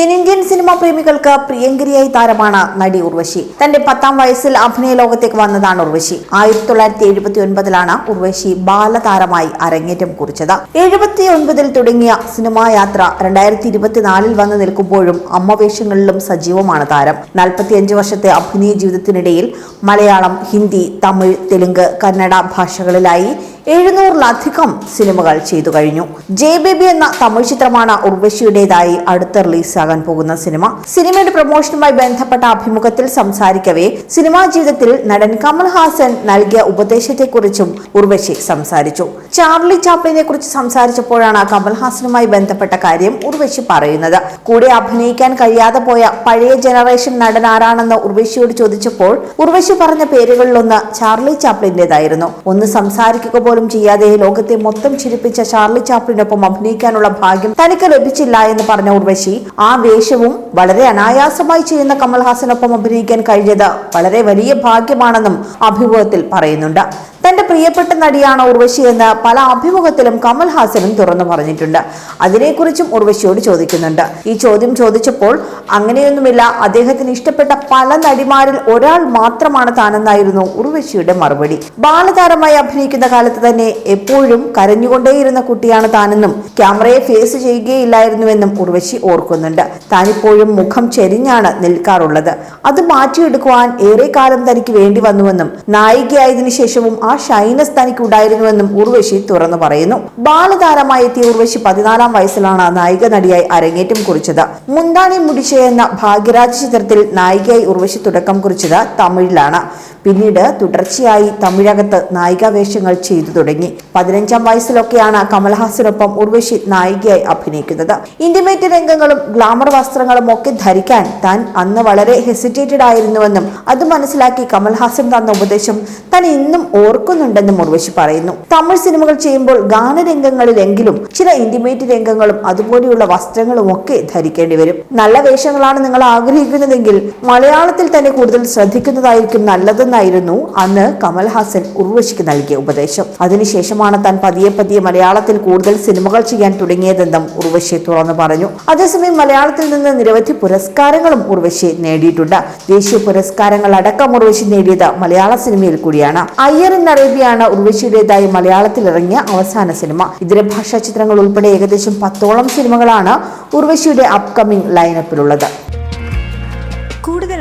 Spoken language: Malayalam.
തെന്നിന്ത്യൻ സിനിമാ പ്രേമികൾക്ക് പ്രിയങ്കരിയായി താരമാണ് നടി ഉർവശി. തന്റെ പത്താം വയസ്സിൽ അഭിനയ ലോകത്തേക്ക് വന്നതാണ് ഉർവശി. ആയിരത്തി തൊള്ളായിരത്തി എഴുപത്തി ഒൻപതിലാണ് ഉർവശി ബാലതാരമായി അരങ്ങേറ്റം കുറിച്ചത്. എഴുപത്തി ഒൻപതിൽ തുടങ്ങിയ സിനിമാ യാത്ര രണ്ടായിരത്തി ഇരുപത്തിനാലിൽ വന്നു നിൽക്കുമ്പോഴും അമ്മവേഷങ്ങളിലും സജീവമാണ് താരം. നാൽപ്പത്തിയഞ്ച് വർഷത്തെ അഭിനയ ജീവിതത്തിനിടയിൽ മലയാളം ഹിന്ദി തമിഴ് തെലുങ്ക് കന്നഡ ഭാഷകളിലായി എഴുന്നൂറിലധികം സിനിമകൾ ചെയ്തു കഴിഞ്ഞു. ജെ ബേബി എന്ന തമിഴ് ചിത്രമാണ് ഉർവശിയുടേതായി അടുത്ത റിലീസാകാൻ പോകുന്ന സിനിമ. സിനിമയുടെ പ്രൊമോഷനുമായി ബന്ധപ്പെട്ട അഭിമുഖത്തിൽ സംസാരിക്കവേ സിനിമാ ജീവിതത്തിൽ നടൻ കമൽഹാസൻ നൽകിയ ഉപദേശത്തെക്കുറിച്ചും ഉർവശി സംസാരിച്ചു. ചാർലി ചാപ്ലിനെ കുറിച്ച് സംസാരിച്ചപ്പോഴാണ് കമൽഹാസനുമായി ബന്ധപ്പെട്ട കാര്യം ഉർവശി പറയുന്നത്. കൂടെ അഭിനയിക്കാൻ കഴിയാതെ പോയ പഴയ ജനറേഷൻ നടൻ ആരാണെന്ന് ഉർവശിയോട് ചോദിച്ചപ്പോൾ ഉർവശി പറഞ്ഞ പേരുകളിലൊന്ന് ചാർലി ചാപ്ലിന്റേതായിരുന്നു. ഒന്ന് സംസാരിക്കുക പോലും ചെയ്യാതെ ലോകത്തെ മൊത്തം ചിരിപ്പിച്ച ചാർലി ചാപ്ലിനൊപ്പം അഭിനയിക്കാനുള്ള ഭാഗ്യം തനിക്ക് ലഭിച്ചില്ല എന്ന് പറഞ്ഞ ഉർവശി ആ വേഷവും വളരെ അനായാസമായി ചെയ്യുന്ന കമൽഹാസനൊപ്പം അഭിനയിക്കാൻ കഴിഞ്ഞത് വളരെ വലിയ ഭാഗ്യമാണെന്നും അഭിമുഖത്തിൽ പറയുന്നുണ്ട്. തന്റെ പ്രിയപ്പെട്ട നടിയാണ് ഉർവശി എന്ന് പല അഭിമുഖത്തിലും കമൽഹാസനും തുറന്നു പറഞ്ഞിട്ടുണ്ട്. അതിനെക്കുറിച്ചും ഉർവശിയോട് ചോദിക്കുന്നുണ്ട്. ഈ ചോദ്യം ചോദിച്ചപ്പോൾ അങ്ങനെയൊന്നുമില്ല. അദ്ദേഹത്തിന് ഇഷ്ടപ്പെട്ട പല നടിമാരിൽ ഒരാൾ മാത്രമാണ് താനെന്നായിരുന്നു ഉർവശിയുടെ മറുപടി. ബാലതാരമായി അഭിനയിക്കുന്ന കാലത്ത് തന്നെ എപ്പോഴും കരഞ്ഞുകൊണ്ടേയിരുന്ന കുട്ടിയാണ് താനെന്നും ക്യാമറയെ ഫേസ് ചെയ്യുകയില്ലായിരുന്നുവെന്നും ഉർവശി ഓർക്കുന്നുണ്ട്. താനിപ്പോഴും മുഖം ചെരിഞ്ഞാണ് നിൽക്കാറുള്ളത്. അത് മാറ്റിയെടുക്കുവാൻ ഏറെ കാലം തനിക്ക് വേണ്ടി വന്നുവെന്നും നായികയായതിനു ശേഷവും ഷൈനസ് തനിക്ക് ഉണ്ടായിരുന്നുവെന്നും ഉർവശി തുറന്നു പറയുന്നു. ബാലതാരമായി എത്തിയ ഉർവശി പതിനാലാം വയസ്സിലാണ് നായിക നടിയായി അരങ്ങേറ്റം കുറിച്ചത്. മുന്താണി മുടിച്ച എന്ന ഭാഗ്യരാജ് ചിത്രത്തിൽ നായികയായി ഉർവശി തുടക്കം കുറിച്ചത് തമിഴിലാണ്. പിന്നീട് തുടർച്ചയായി തമിഴകത്ത് നായികാവേഷങ്ങൾ ചെയ്തു തുടങ്ങി. പതിനഞ്ചാം വയസ്സിലൊക്കെയാണ് കമൽഹാസനൊപ്പം ഉർവശി നായികയായി അഭിനയിക്കുന്നത്. ഇന്റിമേറ്റ് രംഗങ്ങളും ഗ്ലാമർ വസ്ത്രങ്ങളും ഒക്കെ ധരിക്കാൻ താൻ അന്ന് വളരെ ഹെസിറ്റേറ്റഡ് ആയിരുന്നുവെന്നും അത് മനസ്സിലാക്കി കമൽഹാസൻ തന്ന ഉപദേശം താൻ ഇന്നും ഓർക്കുന്നുണ്ടെന്നും ഉർവശി പറയുന്നു. തമിഴ് സിനിമകൾ ചെയ്യുമ്പോൾ ഗാനരംഗങ്ങളിലെങ്കിലും ചില ഇന്റിമേറ്റ് രംഗങ്ങളും അതുപോലെയുള്ള വസ്ത്രങ്ങളും ഒക്കെ ധരിക്കേണ്ടി വരും. നല്ല വേഷങ്ങളാണ് നിങ്ങൾ ആഗ്രഹിക്കുന്നതെങ്കിൽ മലയാളത്തിൽ തന്നെ കൂടുതൽ ശ്രദ്ധിക്കുന്നതായിരിക്കും നല്ലതെന്നായിരുന്നു അന്ന് കമൽഹാസൻ ഉർവശിക്ക് നൽകിയ ഉപദേശം. അതിനുശേഷമാണ് താൻ പതിയെ പതിയെ മലയാളത്തിൽ കൂടുതൽ സിനിമകൾ ചെയ്യാൻ തുടങ്ങിയതെന്നും ഉർവശി തുറന്നു പറഞ്ഞു. അതേസമയം മലയാളത്തിൽ നിന്ന് നിരവധി പുരസ്കാരങ്ങളും ഉർവശി നേടിയിട്ടുണ്ട്. ദേശീയ പുരസ്കാരങ്ങൾ അടക്കം ഉർവശി നേടിയത് മലയാള സിനിമയിൽ കൂടിയാണ്. അയ്യർ ഇൻ അറേബ്യയാണ് ഉർവശിയുടേതായി മലയാളത്തിൽ ഇറങ്ങിയ അവസാന സിനിമ. ഇതര ഭാഷാ ചിത്രങ്ങൾ ഉൾപ്പെടെ ഏകദേശം പത്തോളം സിനിമകളാണ് ഉർവശിയുടെ അപ്കമിംഗ് ലൈനപ്പിലുള്ളത്